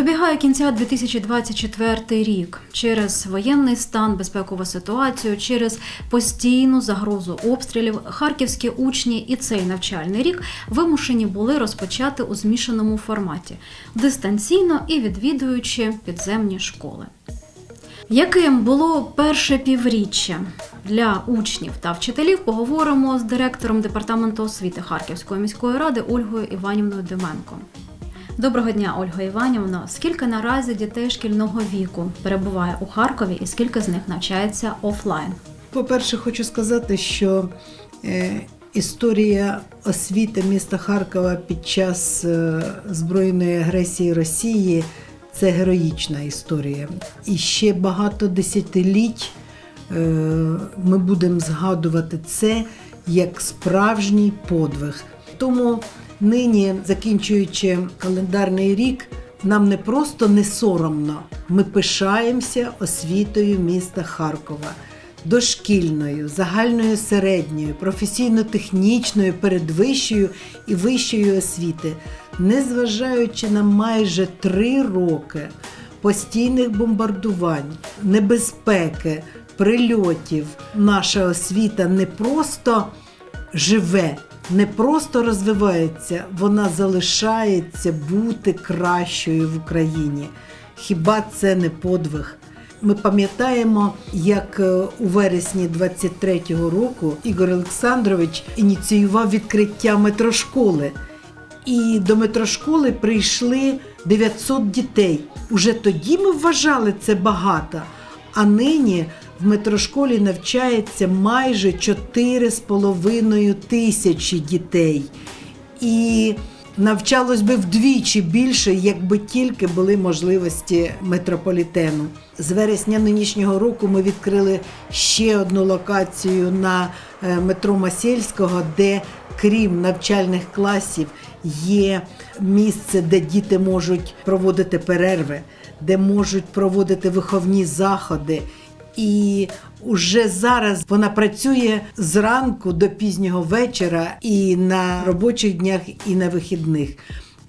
Добігає кінця 2024 рік через воєнний стан, безпекову ситуацію, через постійну загрозу обстрілів. Харківські учні і цей навчальний рік вимушені були розпочати у змішаному форматі дистанційно і відвідуючи підземні школи. Яким було перше півріччя для учнів та вчителів, поговоримо з директором департаменту освіти Харківської міської ради Ольгою Іванівною Деменко. Доброго дня, Ольга Іванівна. Скільки наразі дітей шкільного віку перебуває у Харкові і скільки з них навчається офлайн? По-перше, хочу сказати, що е, історія освіти міста Харкова під час е, збройної агресії Росії це героїчна історія. І ще багато десятиліть е, ми будемо згадувати це як справжній подвиг. Тому нині, закінчуючи календарний рік, нам не просто не соромно, ми пишаємося освітою міста Харкова. Дошкільною, загальною середньою, професійно-технічною, передвищою і вищою освіти, незважаючи на майже три роки постійних бомбардувань, небезпеки, прильотів, наша освіта не просто живе, не просто розвивається, вона залишається бути кращою в Україні. Хіба це не подвиг? Ми пам'ятаємо, як е, у вересні 23-го року Ігор Олександрович ініціював відкриття метрошколи. І до метрошколи прийшли 900 дітей. Уже тоді ми вважали це багато. А нині в метрошколі навчається майже 4,5 тисячі дітей. І навчалось би вдвічі більше, якби тільки були можливості метрополітену. З вересня нинішнього року ми відкрили ще одну локацію на е, метро Масєльського, де крім навчальних класів є місце, де діти можуть проводити перерви, де можуть проводити виховні заходи. І уже зараз вона працює зранку до пізнього вечора і на робочих днях, і на вихідних.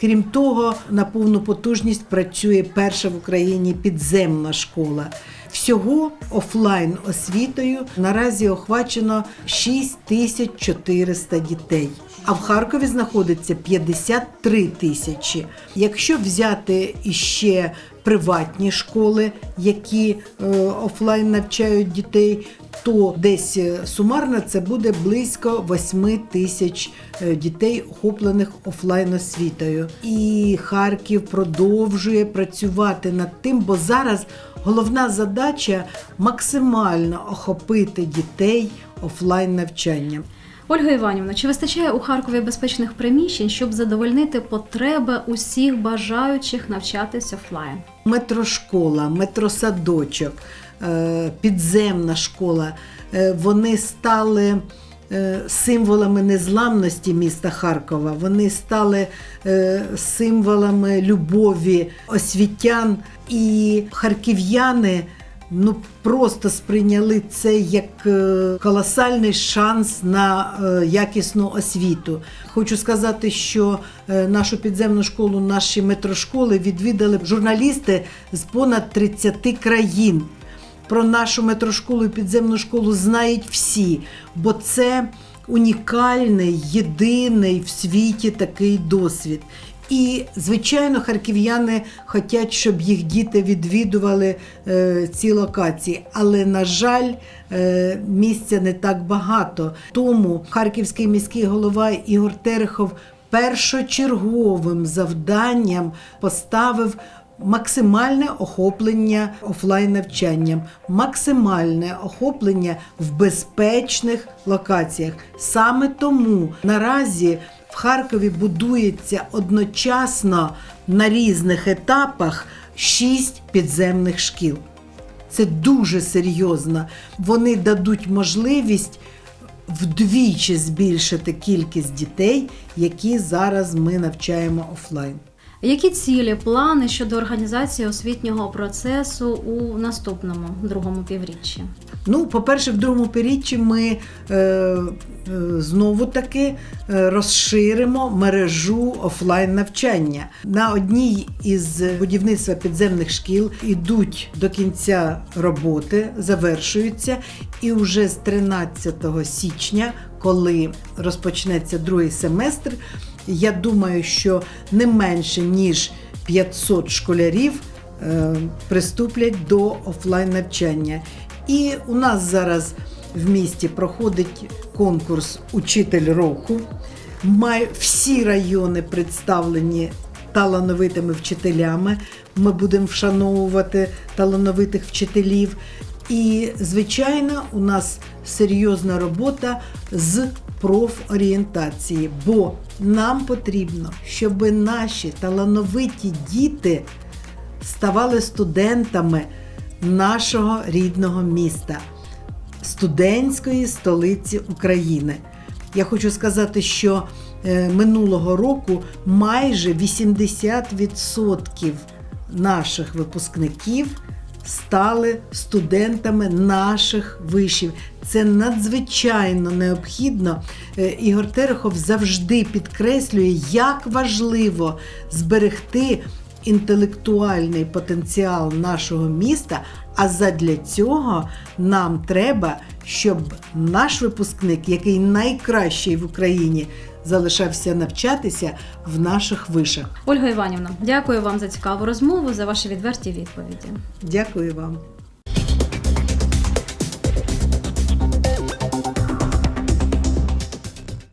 Крім того, на повну потужність працює перша в Україні підземна школа. Всього офлайн освітою наразі охвачено 6400 дітей. А в Харкові знаходиться 53 тисячі. Якщо взяти іще приватні школи, які е, офлайн навчають дітей, то десь е, сумарно це буде близько 8 тисяч е, дітей, охоплених офлайн освітою. І Харків продовжує працювати над тим, бо зараз головна задача максимально охопити дітей офлайн навчанням. Ольга Іванівна, чи вистачає у Харкові безпечних приміщень, щоб задовольнити потреби усіх бажаючих навчатись офлайн? метрошкола, метросадочок, е, підземна школа. е, Вони стали е, символами незламності міста Харкова. Вони стали символами любові освітян і харків'яни. Ну просто сприйняли це як е, колосальний шанс на е, якісну освіту. Хочу сказати, що е, нашу підземну школу, наші метрошколи відвідали журналісти з понад 30 країн. Про нашу метрошколу і підземну школу знають всі, бо це унікальний, єдиний в світі такий досвід. І, звичайно, харків'яни хочуть, щоб їх діти відвідували е, ці локації. Але, на жаль, е, місця не так багато. Тому харківський міський голова Ігор Терехов першочерговим завданням поставив максимальне охоплення офлайн навчанням, максимальне охоплення в безпечних локаціях. Саме тому наразі в Харкові будується одночасно на різних етапах шість підземних шкіл. Це дуже серйозно. Вони дадуть можливість вдвічі збільшити кількість дітей, які зараз ми навчаємо офлайн. Які цілі, плани щодо організації освітнього процесу у наступному другому півріччі? Ну, по-перше, в другому півріччі ми е, е, знову таки е, розширимо мережу офлайн навчання. На одній із будівництва підземних шкіл ідуть до кінця роботи, завершуються, і вже з 13 січня, коли розпочнеться другий семестр, я думаю, що не менше ніж 500 школярів е, приступлять до офлайн навчання. І у нас зараз в місті проходить конкурс Учитель року. Май- всі райони представлені талановитими вчителями. Ми будемо вшановувати талановитих вчителів. І, звичайно, у нас серйозна робота з профорієнтації, бо нам потрібно, щоб наші талановиті діти ставали студентами нашого рідного міста, студентської столиці України. Я хочу сказати, що е, минулого року майже 80% наших випускників стали студентами наших вишів. Це надзвичайно необхідно. Е, Ігор Терехов завжди підкреслює, як важливо зберегти інтелектуальний потенціал нашого міста. А задля цього нам треба, щоб наш випускник, який найкращий в Україні, залишався навчатися в наших вишах. Ольга Іванівна, дякую вам за цікаву розмову, за ваші відверті відповіді. Дякую вам.